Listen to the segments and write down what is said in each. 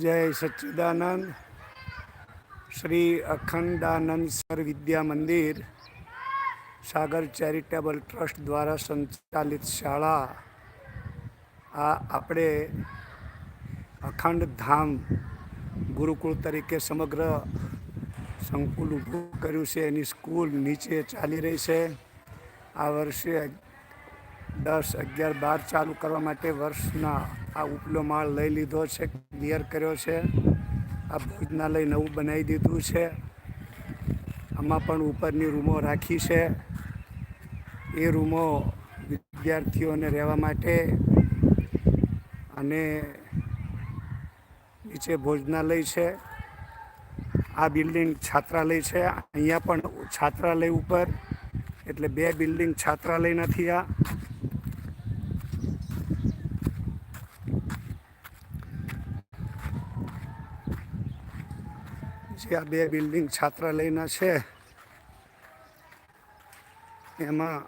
જય સચ્ચિદાનંદ. શ્રી અખંડાનંદ સર Vidya Mandir, Sagar charitable trust દ્વારા સંચાલિત શાળા. આ આપણે અખંડ ધામ ગુરુકુળ તરીકે સમગ્ર સંકુલ ઊભું કર્યું છે. એની સ્કૂલ નીચે ચાલી રહી છે. આ વર્ષે દસ અગિયાર બાર ચાલુ કરવા માટે વર્ષના આ ઉપલો માળ લઈ લીધો છે, ક્લિયર કર્યો છે. આ ભોજનાલય નવું બનાવી દીધું છે. આમાં પણ ઉપરની રૂમો રાખી છે. એ રૂમો વિદ્યાર્થીઓને રહેવા માટે અને નીચે ભોજનાલય છે. આ બિલ્ડિંગ છાત્રાલય છે. અહીંયા પણ છાત્રાલય ઉપર, એટલે બે બિલ્ડિંગ છાત્રાલય નથી આ. જે આ બે બિલ્ડિંગ છાત્રાલયના છે. એમાં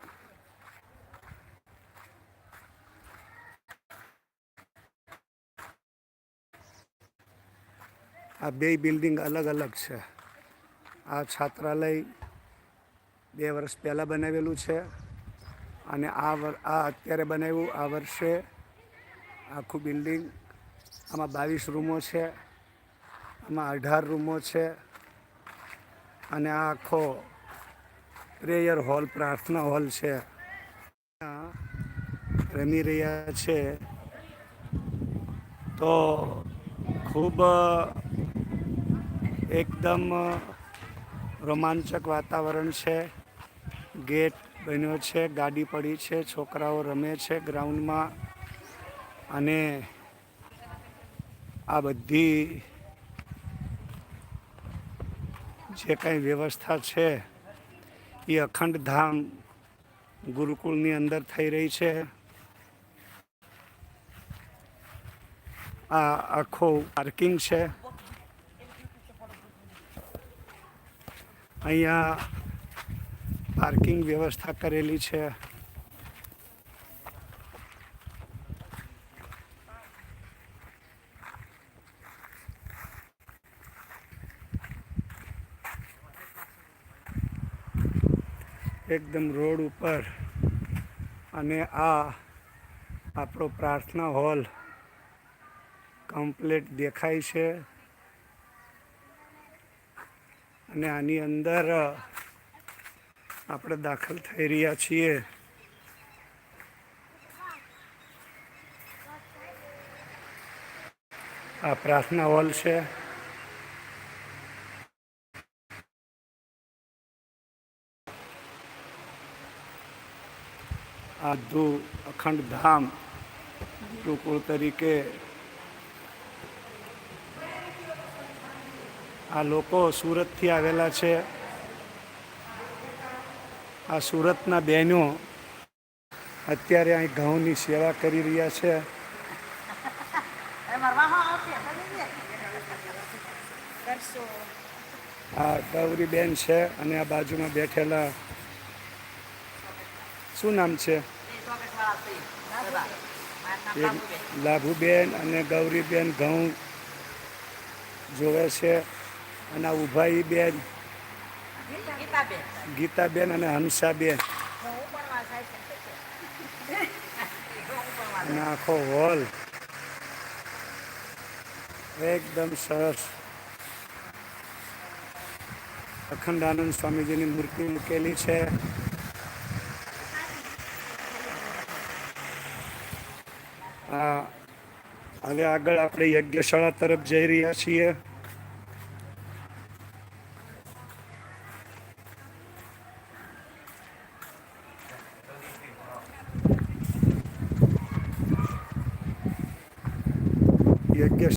આ બે બિલ્ડિંગ અલગ અલગ છે. આ છાત્રાલય બે વર્ષ પહેલાં બનાવેલું છે અને આ વર, આ અત્યારે બનાવ્યું, આ વર્ષે આખું બિલ્ડિંગ આમાં બાવીસ રૂમો છે. આમાં અઢાર રૂમો છે અને આ આખો પ્રેયર હોલ, પ્રાર્થના હોલ છે. રમી રહ્યા છે. તો ખૂબ એકદમ રોમાંચક વાતાવરણ છે. ગેટ બન્યો છે, ગાડી પડી છે, છોકરાઓ રમે છે ગ્રાઉન્ડમાં. અને આ બધી જે કાંઈ વ્યવસ્થા છે, એ અખંડ ધામ ગુરુકુળની અંદર થઈ રહી છે. આ આખો પાર્કિંગ છે. અહીંયા પાર્કિંગ વ્યવસ્થા કરેલી છે. એકદમ રોડ ઉપર અને આ આપણો પ્રાર્થના હોલ કમ્પ્લીટ દેખાય છે. અને આની અંદર આપણે દાખલ થઈ રહ્યા છીએ. આ પ્રાર્થના હોલ છે. આ ધુ અખંડ ધામ ટુકુળ તરીકે આ લોકો સુરતથી આવેલા છે. આ સુરતના બહેનો અત્યારે અહીં ઘઉંની સેવા કરી રહ્યા છે. આ ગૌરીબેન છે અને આ બાજુમાં બેઠેલા શું નામ છે? લાભુબેન અને ગૌરીબેન ઘઉં જોવે છે અને ઉભાઈબેન ગીતાબેન અને હંસાબેન. અને આખો હોલ. એકદમ સરસ. અખંડાનંદ સ્વામીજીની મૂર્તિ મૂકેલી છે. હવે આગળ આપણે યજ્ઞશાળા તરફ જઈ રહ્યા છીએ.